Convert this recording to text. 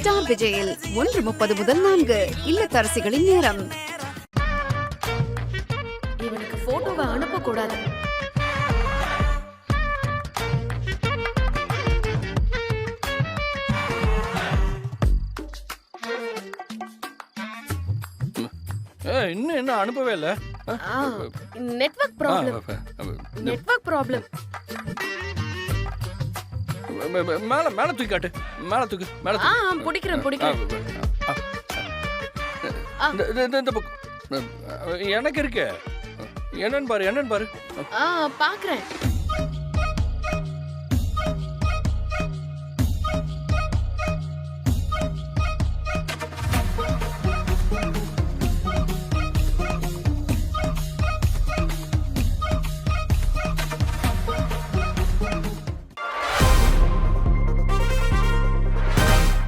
Star விஜயில் ஒன்று முப்பது முதல் நான்கு இல்லத்தரசிகளின் நேரம் இவனுக்கு போட்டோவை அனுப்ப கூடாது ஏ, இன்னும் என்ன அனுப்பவே இல்லை நெட்வொர்க் ப்ராப்ளம் நெட்வொர்க் ப்ராப்ளம் மேல மேல தூக்கி காட்டு. மேல தூக்கு மேல ஆ தூக்கு. ஆ, பிடிக்கிறேன் பிடிக்கிறேன். ஆ. இந்த- இந்த- இந்த- இந்த பக்கம். எனக்கு இருக்கு. என்னன்னு பாரு என்னன்னு பாரு. ஆ பாக்குறேன்.